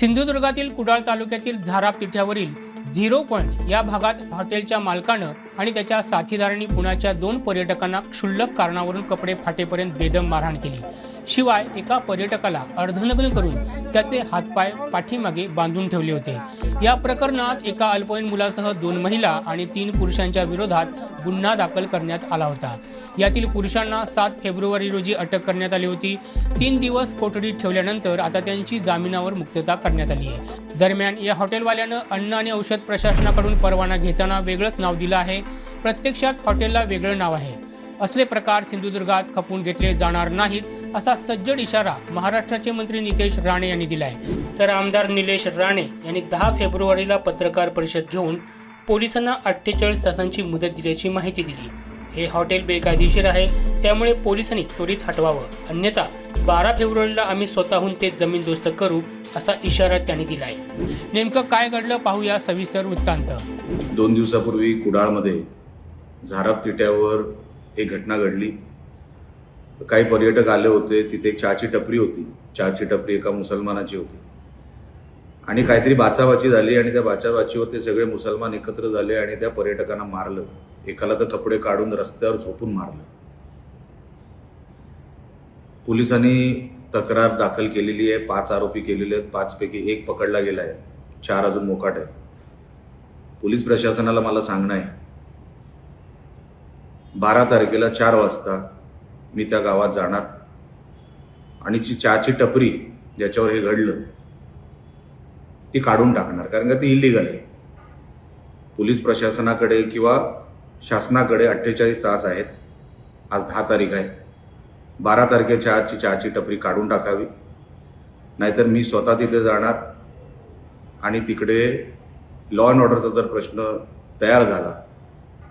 सिंधुदुर्गातील कुडाळ तालुक्यातील Zarap तिठ्यावरील zero point या भागात हॉटेलच्या मालकानं आणि त्याच्या साथीदारांनी पुण्याच्या दोन पर्यटकांना क्षुल्लक कारणावरून कपडे फाटेपर्यंत बेदम मारहाण केली. शिवाय एका पर्यटकाला अर्धनग्न करून त्याचे हातपाय पाठीमागे बांधून ठेवले होते. या प्रकरणात एका अल्पवयीन मुलासह दोन महिला आणि तीन पुरुषांच्या विरोधात गुन्हा दाखल करण्यात आला होता. यातील पुरुषांना सात फेब्रुवारी रोजी अटक करण्यात आली होती. तीन दिवस कोठडीत ठेवल्यानंतर आता त्यांची जामिनावर मुक्तता करण्यात आली आहे. दरम्यान या हॉटेलवाल्यानं अन्न आणि औषध प्रशासनाकडून परवाना घेताना वेगळंच नाव दिलं आहे. प्रत्यक्षात हॉटेलला वेगळं नाव आहे. असले प्रकार सिंधुदुर्गात खपून घेतले जाणार नाहीत असा सज्जड इशारा महाराष्ट्राचे मंत्री नितेश राणे यांनी दिलाय. तर आमदार निलेश राणे यांनी दहा फेब्रुवारीला पत्रकार परिषद घेऊन पोलिसांना अठ्ठेचाळीस तासांची मुदत दिल्याची माहिती दिली. हे हॉटेल बेकायदेशीर आहे त्यामुळे पोलिसांनी त्वरित हटवावं. अन्यथा बारा फेब्रुवारीला आम्ही स्वतःहून ते जमीनदोस्त करू असा इशारा त्यांनी दिलाय. नेमकं काय घडलं पाहूया सविस्तर वृत्तांत. दोन दिवसापूर्वी कुडाळमध्ये झाराप तिट्यावर एक घटना घडली. काही पर्यटक आले होते तिथे एक चहाची टपरी होती. चहाची टपरी एका मुसलमानाची होती. आणि काहीतरी बाचाबाची झाली आणि त्या बाचाबाचीवर ते सगळे मुसलमान एकत्र झाले आणि त्या पर्यटकांना मारलं. एकाला तर कपडे काढून रस्त्यावर झोपून मारलं. पोलिसांनी तक्रार दाखल केलेली आहे. पाच आरोपी केलेले आहेत. पाचपैकी एक पकडला गेला आहे चार अजून मोकाट आहेत. पोलीस प्रशासनाला मला सांगणं आहे. बारा तारखेला चार वाजता मी त्या गावात जाणार. आणि जी चहाची टपरी ज्याच्यावर हे घडलं ती काढून टाकणार. कारण का ती इलिगल आहे. पोलीस प्रशासनाकडे किंवा शासनाकडे अठ्ठेचाळीस तास आहेत. आज दहा तारीख आहे. बारा तारखेच्या आजची चहाची टपरी काढून टाकावी. नाहीतर मी स्वतः तिथे जाणार. आणि तिकडे लॉ अँड ऑर्डरचा जर प्रश्न तयार झाला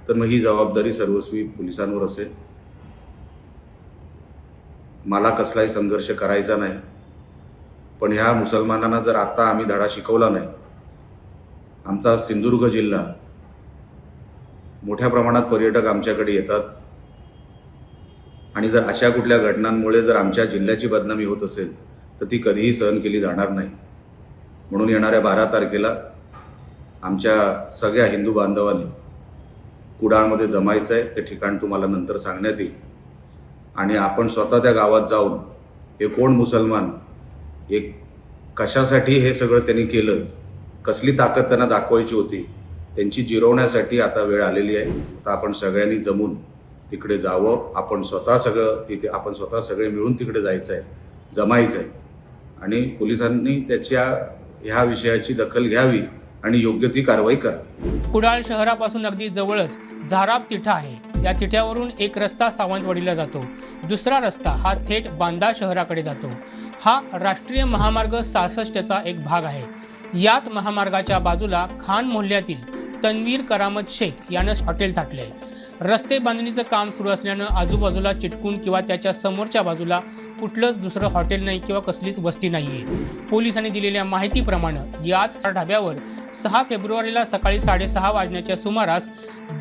तर मग ही जबाबदारी सर्वस्वी पोलिसांवर असेल. मला कसलाही संघर्ष करायचा नाही. पण ह्या मुसलमानांना जर आत्ता आम्ही धडा शिकवला नाही आमचा सिंधुदुर्ग जिल्हा मोठ्या प्रमाणात पर्यटक आमच्याकडे येतात. आणि जर अशा कुठल्या घटनांमुळे जर आमच्या जिल्ह्याची बदनामी होत असेल तर ती कधीही सहन केली जाणार नाही. म्हणून येणाऱ्या बारा तारखेला आमच्या सगळ्या हिंदू बांधवांनी कुडाळमध्ये जमायचं आहे ते ठिकाण तुम्हाला नंतर सांगण्यात येईल. आणि आपण स्वतः त्या गावात जाऊन हे कोण मुसलमान एक कशासाठी हे सगळं त्यांनी केलं कसली ताकद त्यांना दाखवायची होती त्यांची जिरवण्यासाठी आता वेळ आलेली आहे. आता आपण सगळ्यांनी जमून तिकडे जावं आपण स्वतः सगळं तिथे आपण स्वतः सगळे मिळून तिकडे जायचं आहे जमायचं आहे. आणि पोलिसांनी त्याच्या ह्या विषयाची दखल घ्यावी आणि योग्य ती कारवाई करावी कुडाळ शहरापासून अगदी जवळच झाराब तिठा आहे. या तिठ्यावरून एक रस्ता सावंतवाडीला जातो. दुसरा रस्ता हा थेट बांदा शहराकडे जातो. हा राष्ट्रीय महामार्ग सहासष्टचा एक भाग आहे. याच महामार्गाच्या बाजूला खान मोहल्ल्यातील तन्वीर करामत शेख यानं हॉटेल थाटले रस्ते बांधणीचं काम सुरू असल्यानं आजूबाजूला चिटकून किंवा त्याच्या समोरच्या बाजूला कुठलंच दुसरं हॉटेल नाही किंवा कसलीच वस्ती नाही आहे पोलिसांनी दिलेल्या माहितीप्रमाणे याच ढाब्यावर सहा फेब्रुवारीला सकाळी साडेसहा वाजण्याच्या सुमारास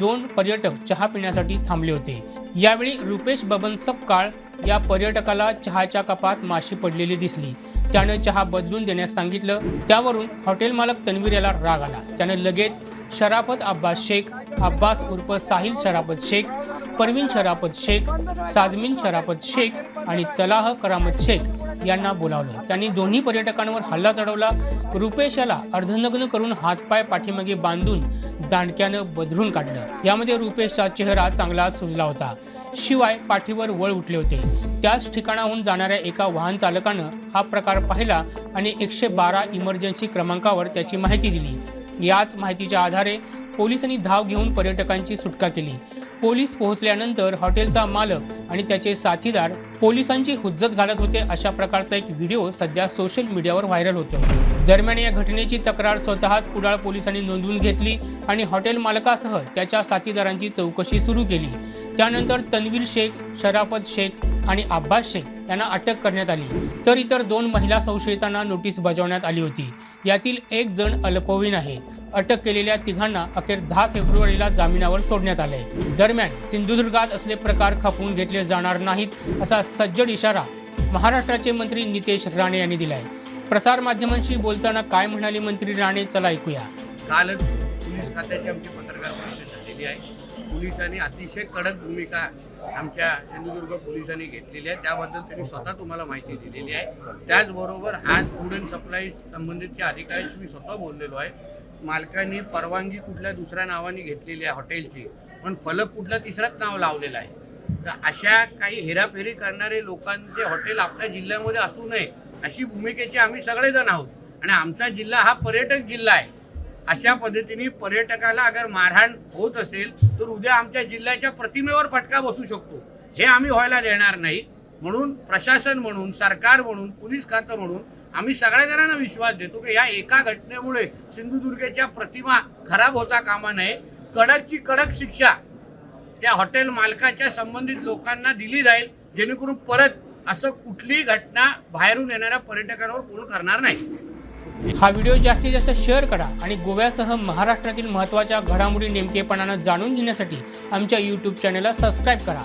दोन पर्यटक चहा पिण्यासाठी थांबले होते. यावेळी रुपेश बबन सपकाळ या पर्यटकाला चहाच्या कपात माशी पडलेली दिसली. त्यानं चहा बदलून देण्यास सांगितलं. त्यावरून हॉटेल मालक तन्वीर याला राग आला. त्यानं लगेच शराफत अब्बास शेख अब्बास उर्फ साहिल शराफत शेख परवीन शराफत शेख साजमीन शराफत शेख आणि तलाह करामत शेख यांना बोलावलं. त्यांनी दोन्ही पर्यटकांवर हल्ला चढवला. रुपेश अर्धनग्न करून हातपाय पाठीमागे बांधून दांडक्यानं बदलून काढलं. यामध्ये रुपेशचा चेहरा चांगला सुजला होता. शिवाय पाठीवर वळ उठले होते. त्याच ठिकाणाहून जाणाऱ्या एका वाहन चालकानं हा प्रकार पाहिला आणि एकशे बारा इमर्जन्सी क्रमांकावर त्याची माहिती दिली. याच माहितीच्या आधारे पोलिसांनी धाव घेऊन पर्यटकांची सुटका केली. पोलीस पोहोचल्यानंतर हॉटेलचा मालक आणि त्याचे साथीदार पोलिसांची हुज्जत घालत होते अशा प्रकारचा एक व्हिडिओ सध्या सोशल मीडियावर व्हायरल होतो दरम्यान या घटनेची तक्रार स्वतःच कुडाळ पोलिसांनी नोंदवून घेतली आणि हॉटेल मालकासह त्याच्या साथीदारांची चौकशी सुरू केली. त्यानंतर तन्वीर शेख शराफत शेख आणि अब्बास शेख यांना अटक करण्यात आली. तर इतर दोन महिला संशयितांना नोटीस बजावण्यात आली होती. यातील एक जण अल्पवयीन आहे. अटक केलेल्या तिघांना अखेर दहा फेब्रुवारीला जामिनावर सोडण्यात आले दरम्यान सिंधुदुर्गात असले प्रकार खपवून घेतले जाणार नाहीत असा सज्जड इशारा महाराष्ट्राचे मंत्री नितेश राणे यांनी दिलाय. प्रसारमाध्यमांशी बोलताना काय म्हणाले मंत्री राणे चला ऐकूया. कालच पोलीस खात्याची आमची पत्रकार परिषद झालेली आहे. पोलिसांनी अतिशय कडक भूमिका आमच्या सिंधुदुर्ग पोलिसांनी घेतलेली आहे. त्याबद्दल त्यांनी स्वतः तुम्हाला माहिती दिलेली आहे. त्याचबरोबर आज फूड अँड सप्लाय संबंधितच्या अधिकाऱ्यांशी मी स्वतः बोललेलो आहे. मालकांनी परवानगी कुठल्या दुसऱ्या नावाने घेतलेली आहे हॉटेलची पण फलक कुठला तिसराच नाव लावलेलं आहे. तर अशा काही हेराफेरी करणारे लोकांचे हॉटेल आपल्या जिल्ह्यामध्ये असू नये अशी भूमिकेचे आम्ही सगळेजण आहोत. आणि आमचा जिल्हा हा पर्यटक जिल्हा आहे. अशा पद्धतीने पर्यटकाला अगर मारहाण होत असेल तर उद्या आमच्या जिल्ह्याच्या प्रतिमेवर फटका बसू शकतो. हे आम्ही व्हायला देणार नाही. म्हणून प्रशासन म्हणून सरकार म्हणून पोलीस खातं म्हणून आम्ही सगळ्या जणांना विश्वास देतो की या एका घटनेमुळे सिंधुदुर्गच्या प्रतिमा खराब होता कामा नये. कडकची कडक शिक्षा त्या हॉटेल मालकाच्या संबंधित लोकांना दिली जाईल जेणेकरून परत असं कुठलीही घटना बाहेरून येणाऱ्या पर्यटकांवर कोण करणार नाही. हा व्हिडिओ जास्तीत जास्त शेअर करा आणि गोव्यासह महाराष्ट्रातील महत्त्वाच्या घडामोडी नेमकेपणानं जाणून घेण्यासाठी आमच्या यूट्यूब चॅनलला सबस्क्राईब करा.